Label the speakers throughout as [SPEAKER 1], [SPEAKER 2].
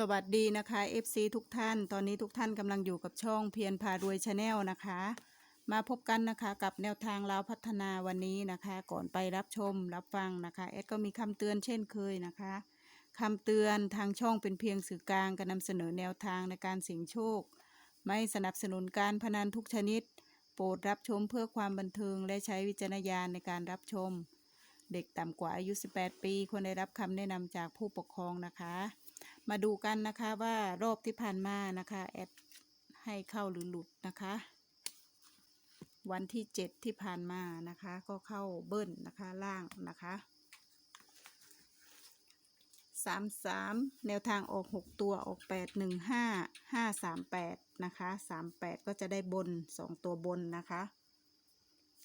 [SPEAKER 1] สวัสดีนะคะ FC ทุกท่าน ตอนนี้ทุกท่านกำลังอยู่กับช่องเพียรพารวยชาแนลนะคะ มาพบกันนะคะกับแนวทางลาวพัฒนาวันนี้นะคะ ก่อนไปรับชมรับฟังนะคะแอดก็มีคำเตือนเช่นเคยนะคะคำเตือนทางช่องเป็นเพียงสื่อกลางการนำเสนอแนวทางในการเสี่ยงโชค ไม่สนับสนุนการพนันทุกชนิด โปรดรับชมเพื่อความบันเทิงและใช้วิจารณญาณในการรับชม เด็กต่ำกว่าอายุ 18 ปีควรได้รับคำแนะนำจากผู้ปกครองนะคะ มาดูกันนะคะว่ารอบที่ผ่านมานะคะแอดให้เข้าหรือหลุดนะคะ วันที่เจ็ดที่ผ่านมานะคะ ก็เข้าเบิ้ลนะคะล่างนะคะสามสามแนวทางออกหกตัวออกแปดหนึ่งห้าห้าสามแปดนะคะสามแปดก็จะได้บนสองตัวบนนะคะ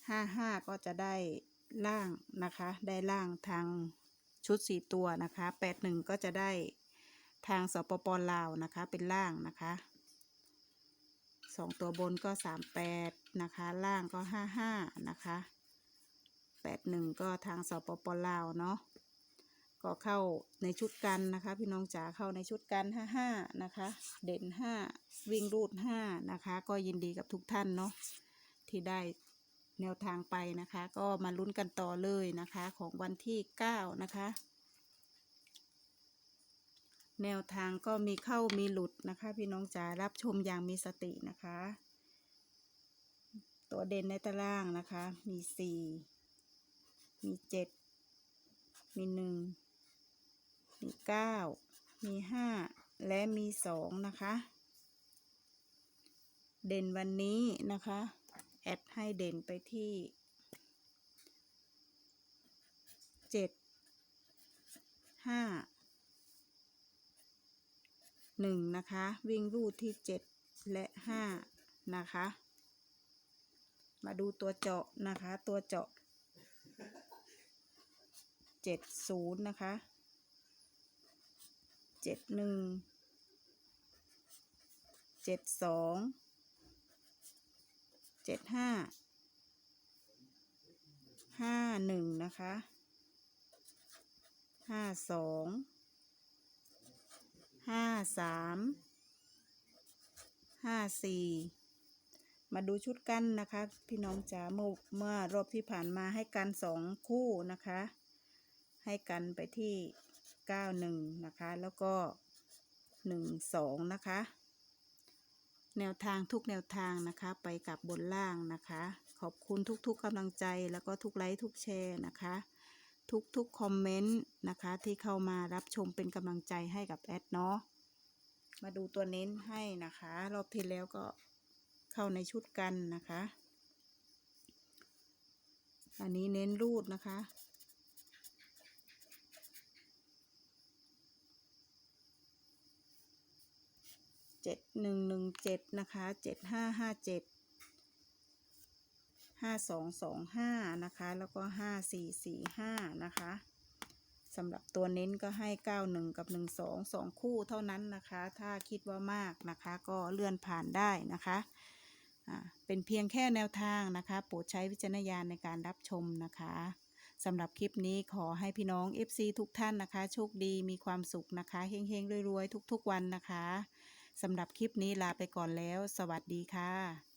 [SPEAKER 1] ห้าห้าก็จะได้ล่างนะคะ ได้ล่างทางชุดสี่ตัวนะคะแปดหนึ่งก็จะได้ ทางสปปลาวนะคะ เป็นล่างนะคะสองตัวบนก็สามแปดนะคะ ล่างก็ห้าห้านะคะแปดหนึ่งก็ทางสปปลาวเนาะก็เข้าในชุดกันนะคะ พี่น้องจ๋าเข้าในชุดกันห้าห้านะคะ เด่นห้าวิ่งรูดห้านะคะ ก็ยินดีกับทุกท่านเนาะที่ได้แนวทางไปนะคะ ก็มาลุ้นกันต่อเลยนะคะของวันที่เก้านะคะ แนวทางก็มีเข้ามีหลุดนะคะ พี่น้องจ๋ารับชมอย่างมีสตินะคะ ตัวเด่นในตารางนะคะ มีสี่มีเจ็ดมีหนึ่งมีเก้ามีห้าและมีสองนะคะ เด่นวันนี้นะคะ แอดให้เด่นไปที่เจ็ดห้า หนึ่งนะคะ วิ่งรูดที่เจ็ดและห้านะคะ มาดูตัวเจาะนะคะ ตัวเจาะเจ็ดศูนย์นะคะเจ็ดหนึ่งเจ็ดสองเจ็ดห้าห้าหนึ่งนะคะห้าสอง ห้าสามห้าสี่มาดูชุดกันนะคะ พี่น้องจ๋าเมื่อเมื่อรอบที่ผ่านมาให้กันสองคู่นะคะ ให้กันไปที่เก้าหนึ่งนะคะ แล้วก็หนึ่งสองนะคะ แนวทางทุกแนวทางนะคะ ไปกับบนล่างนะคะ ขอบคุณทุกๆกำลังใจแล้วก็ทุกไลค์ทุกแชร์นะคะ ทุกๆคอมเมนต์นะคะที่เข้ามารับชมเป็นกำลังใจให้กับแอดเนาะมาดูตัวเน้นให้นะคะ รอบที่แล้วก็เข้าในชุดกันนะคะ อันนี้เน้นรูดนะคะ เจ็ดหนึ่งหนึ่งเจ็ดนะคะเจ็ดห้าห้าเจ็ด ห้าสองสองห้านะคะ แล้วก็ห้าสี่สี่ห้านะคะสำหรับตัวเน้นก็ให้เก้าหนึ่งกับหนึ่งสองสองคู่เท่านั้นนะคะ ถ้าคิดว่ามากนะคะก็เลื่อนผ่านได้นะคะเป็นเพียงแค่แนวทางนะคะ โปรดใช้วิจารณญาณในการรับชมนะคะสำหรับคลิปนี้ขอให้พี่น้อง FC ทุกท่านนะคะ โชคดีมีความสุขนะคะเฮงๆรวยๆ ทุกๆวันนะคะสำหรับคลิปนี้ลาไปก่อนแล้ว สวัสดีค่ะ